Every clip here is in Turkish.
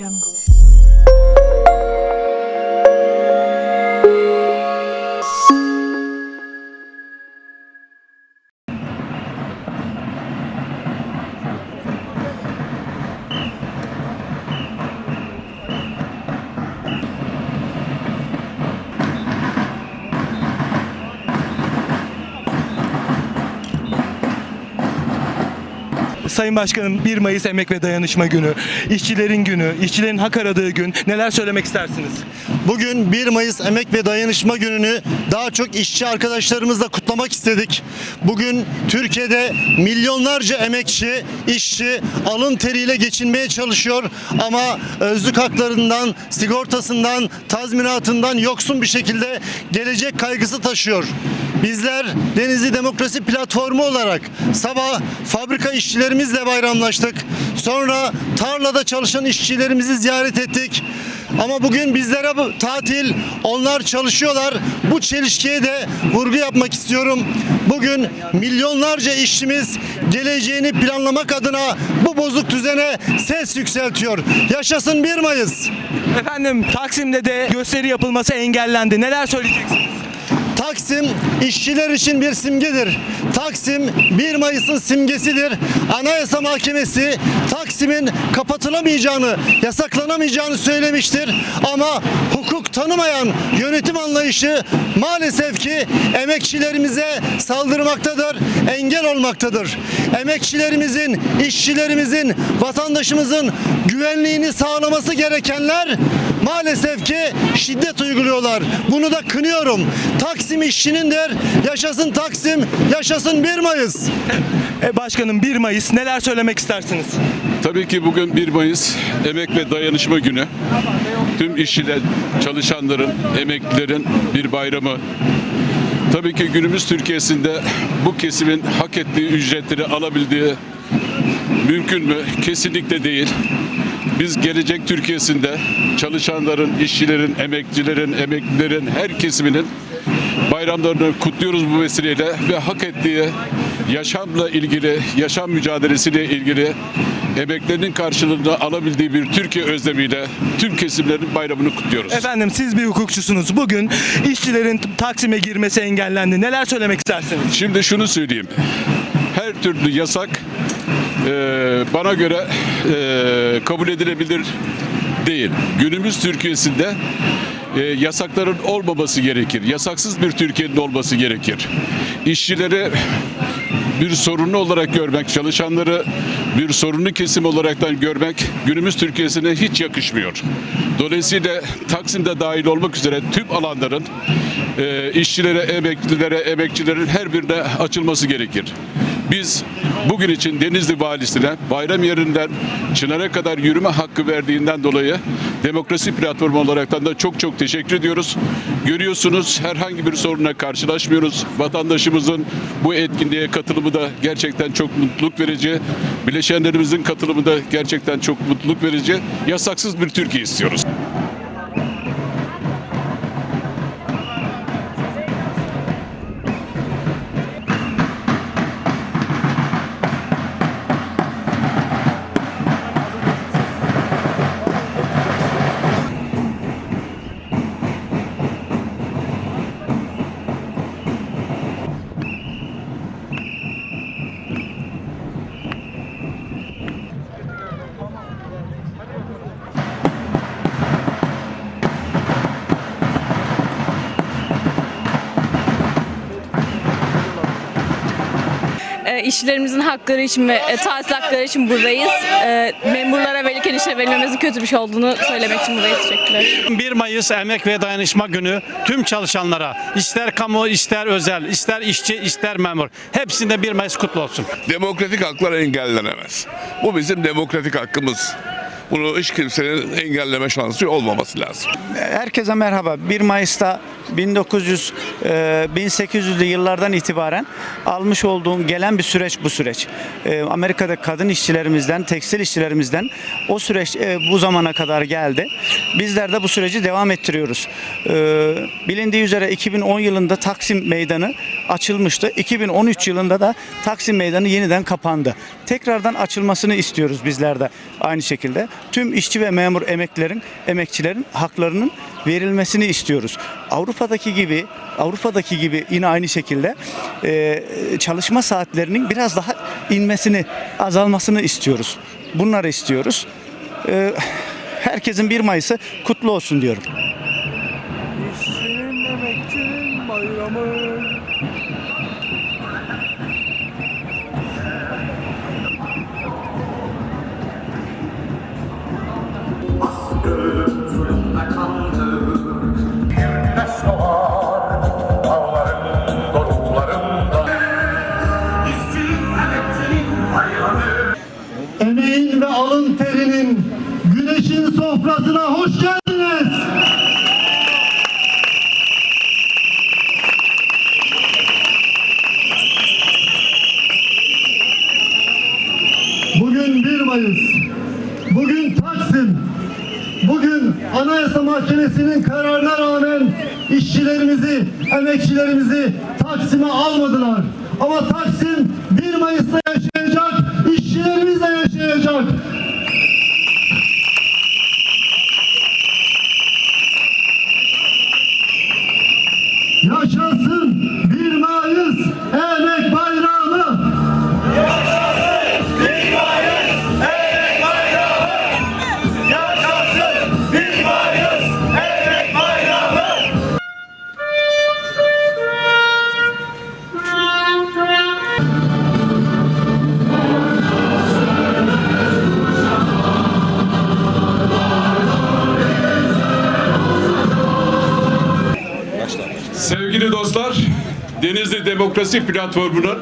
jungle. Sayın Başkanım 1 Mayıs Emek ve Dayanışma Günü, işçilerin günü, işçilerin hak aradığı gün. Neler söylemek istersiniz? Bugün 1 Mayıs Emek ve Dayanışma Günü'nü daha çok işçi arkadaşlarımızla kutlamak istedik. Bugün Türkiye'de milyonlarca emekçi, işçi alın teriyle geçinmeye çalışıyor ama özlük haklarından, sigortasından, tazminatından yoksun bir şekilde gelecek kaygısı taşıyor. Bizler Denizli Demokrasi Platformu olarak sabah fabrika işçilerimizle bayramlaştık. Sonra tarlada çalışan işçilerimizi ziyaret ettik. Ama bugün bizlere bu tatil, onlar çalışıyorlar. Bu çelişkiye de vurgu yapmak istiyorum. Bugün milyonlarca işçimiz geleceğini planlamak adına bu bozuk düzene ses yükseltiyor. Yaşasın 1 Mayıs. Efendim Taksim'de de gösteri yapılması engellendi. Neler söyleyeceksiniz? Taksim işçiler için bir simgedir. Taksim 1 Mayıs'ın simgesidir. Anayasa Mahkemesi Taksim'in kapatılamayacağını, yasaklanamayacağını söylemiştir. Ama hukuk tanımayan yönetim anlayışı maalesef ki emekçilerimize saldırmaktadır, engel olmaktadır. Emekçilerimizin, işçilerimizin, vatandaşımızın güvenliğini sağlaması gerekenler maalesef ki şiddet uyguluyorlar. Bunu da kınıyorum. Taksim işçinindir. Yaşasın Taksim, yaşasın 1 Mayıs. E, başkanım 1 Mayıs neler söylemek istersiniz? Tabii ki bugün 1 Mayıs Emek ve Dayanışma Günü. Tüm işçiler, çalışanların, emeklilerin bir bayramı. Tabii ki günümüz Türkiye'sinde bu kesimin hak ettiği ücretleri alabildiği mümkün mü? Kesinlikle değil. Biz gelecek Türkiye'sinde çalışanların, işçilerin, emekçilerin, emeklilerin her kesiminin bayramlarını kutluyoruz bu vesileyle ve hak ettiği yaşamla ilgili, yaşam mücadelesiyle ilgili emeklerinin karşılığını alabildiği bir Türkiye özlemiyle tüm kesimlerin bayramını kutluyoruz. Efendim siz bir hukukçusunuz. Bugün işçilerin Taksim'e girmesi engellendi. Neler söylemek istersiniz? Şimdi şunu söyleyeyim. Her türlü yasak e, bana göre e, kabul edilebilir değil. Günümüz Türkiye'sinde e, yasakların olmaması gerekir. Yasaksız bir Türkiye'nin olması gerekir. İşçileri bir sorunlu olarak görmek, çalışanları bir sorunlu kesim olaraktan görmek günümüz Türkiye'sine hiç yakışmıyor. Dolayısıyla Taksim'de dahil olmak üzere tüm alanların e, işçilere, emeklilere, emekçilerin her birine açılması gerekir. Biz bugün için Denizli Valisi'ne bayram yerinden Çınar'a kadar yürüme hakkı verdiğinden dolayı demokrasi platformu olaraktan da çok çok teşekkür ediyoruz. Görüyorsunuz herhangi bir sorunla karşılaşmıyoruz. Vatandaşımızın bu etkinliğe katılımı da gerçekten çok mutluluk verici. Bileşenlerimizin katılımı da gerçekten çok mutluluk verici. Yasaksız bir Türkiye istiyoruz. E, işçilerimizin hakları için ve e, tatil hakları için buradayız. E, memurlara verirken işe verilmemizin kötü bir şey olduğunu söylemek için buradayız. Teşekkürler. 1 Mayıs Emek ve Dayanışma Günü tüm çalışanlara ister kamu ister özel ister işçi ister memur hepsinde 1 Mayıs kutlu olsun. Demokratik haklar engellenemez. Bu bizim demokratik hakkımız. Bunu hiç kimsenin engelleme şansı olmaması lazım. Herkese merhaba. 1 Mayıs'ta 1900 e, 1800'lü yıllardan itibaren almış olduğum gelen bir süreç bu süreç. E, Amerika'da kadın işçilerimizden, tekstil işçilerimizden o süreç e, bu zamana kadar geldi. Bizler de bu süreci devam ettiriyoruz. E, bilindiği üzere 2010 yılında Taksim Meydanı açılmıştı. 2013 yılında da Taksim Meydanı yeniden kapandı. Tekrardan açılmasını istiyoruz bizler de aynı şekilde. tüm işçi ve memur emeklilerin, emekçilerin haklarının verilmesini istiyoruz. Avrupa'daki gibi Avrupa'daki gibi yine aynı şekilde e, çalışma saatlerinin biraz daha inmesini, azalmasını istiyoruz. Bunları istiyoruz. E, herkesin 1 Mayıs'ı kutlu olsun diyorum. Taksim. Bugün Anayasa Mahkemesi'nin kararına rağmen işçilerimizi, emekçilerimizi Taksim'e almadılar. Ama Taksim 1 Mayıs'ta Sevgili dostlar, Denizli Demokrasi Platformu'nun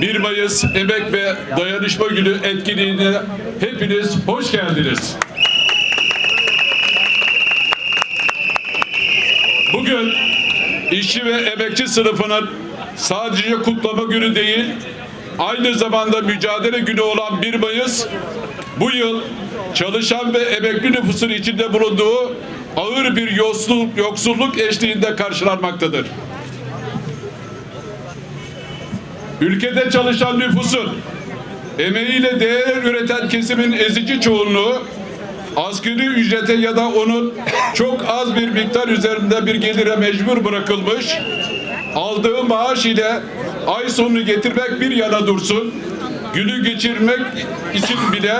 1 Mayıs Emek ve Dayanışma Günü etkinliğine hepiniz hoş geldiniz. Bugün işçi ve emekçi sınıfının sadece kutlama günü değil, aynı zamanda mücadele günü olan 1 Mayıs, bu yıl çalışan ve emekli nüfusun içinde bulunduğu ağır bir yoksulluk, yoksulluk eşliğinde karşılanmaktadır. Ülkede çalışan nüfusun emeğiyle değer üreten kesimin ezici çoğunluğu asgari ücrete ya da onun çok az bir miktar üzerinde bir gelire mecbur bırakılmış aldığı maaş ile ay sonunu getirmek bir yana dursun günü geçirmek için bile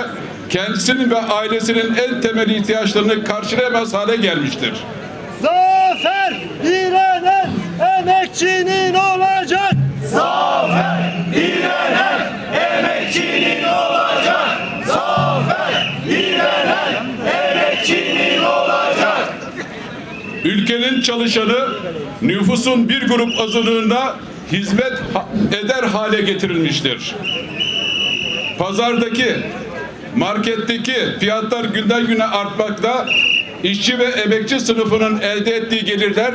kendisinin ve ailesinin en temel ihtiyaçlarını karşılayamaz hale gelmiştir. Zafer direnen emekçinin olacak. Ülkenin çalışanı nüfusun bir grup azınlığına hizmet eder hale getirilmiştir. Pazardaki, marketteki fiyatlar günden güne artmakta, işçi ve emekçi sınıfının elde ettiği gelirler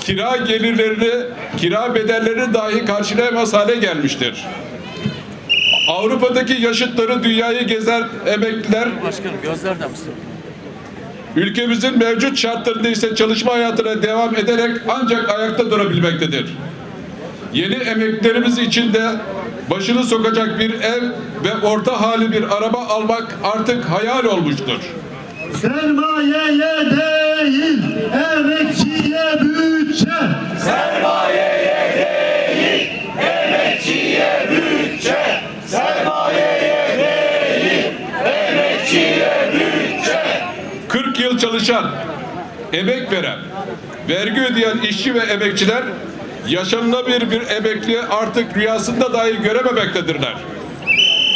kira gelirlerini, kira bedellerini dahi karşılayamaz hale gelmiştir. Avrupa'daki yaşıtları dünyayı gezer emekliler Ülkemizin mevcut şartlarında ise çalışma hayatına devam ederek ancak ayakta durabilmektedir. Yeni emeklilerimiz için de başını sokacak bir ev ve orta hali bir araba almak artık hayal olmuştur. Sermayeye değil, emekçiye bütçe. Sermayeye değil, emekçiye bütçe. Sermayeye değil, emekçiye bütçe. 40 yıl çalışan, emek veren, vergi ödeyen işçi ve emekçiler yaşanılabilir bir emekliye artık rüyasında dahi görememektedirler.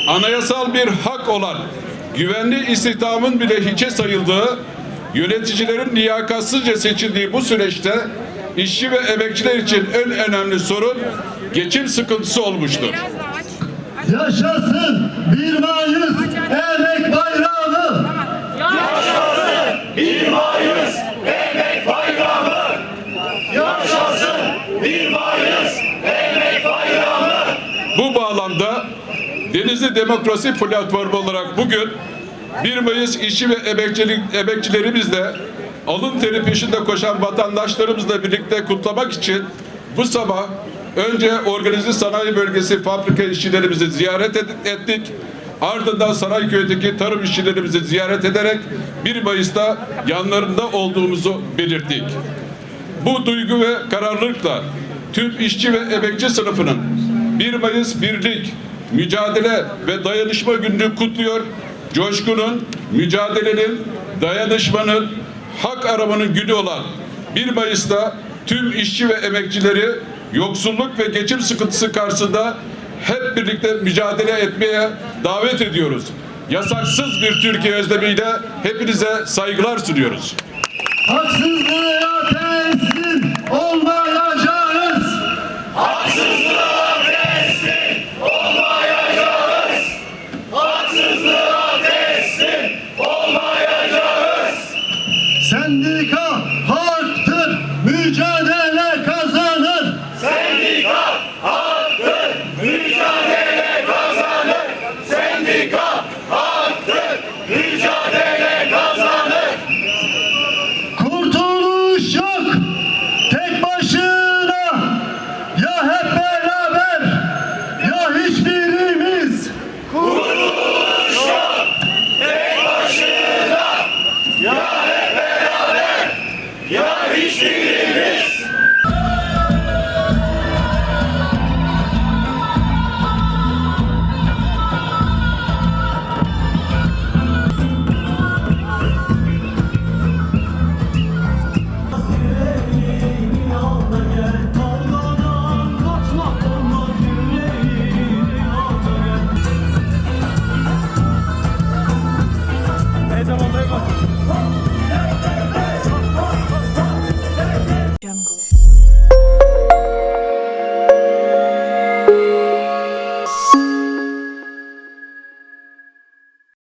Anayasal bir hak olan güvenli istihdamın bile hiçe sayıldığı, yöneticilerin liyakatsızca seçildiği bu süreçte işçi ve emekçiler için en önemli sorun geçim sıkıntısı olmuştur. Yaşasın 1 Mayıs Emek Denizli Demokrasi Platformu olarak bugün 1 Mayıs işçi ve emekçilik, emekçilerimizle alın teri peşinde koşan vatandaşlarımızla birlikte kutlamak için bu sabah önce organize sanayi bölgesi fabrika işçilerimizi ziyaret et- ettik. ardından Sarayköy'deki tarım işçilerimizi ziyaret ederek 1 Mayıs'ta yanlarında olduğumuzu belirttik. Bu duygu ve kararlılıkla tüm işçi ve emekçi sınıfının 1 Mayıs Birlik, Mücadele ve Dayanışma Günü'nü kutluyor. Coşkunun, mücadelenin, dayanışmanın, hak aramanın günü olan 1 Mayıs'ta tüm işçi ve emekçileri yoksulluk ve geçim sıkıntısı karşısında hep birlikte mücadele etmeye davet ediyoruz. Yasaksız bir Türkiye özlemiyle hepinize saygılar sunuyoruz. Haksızlığa teslim olmayacağız. Sendika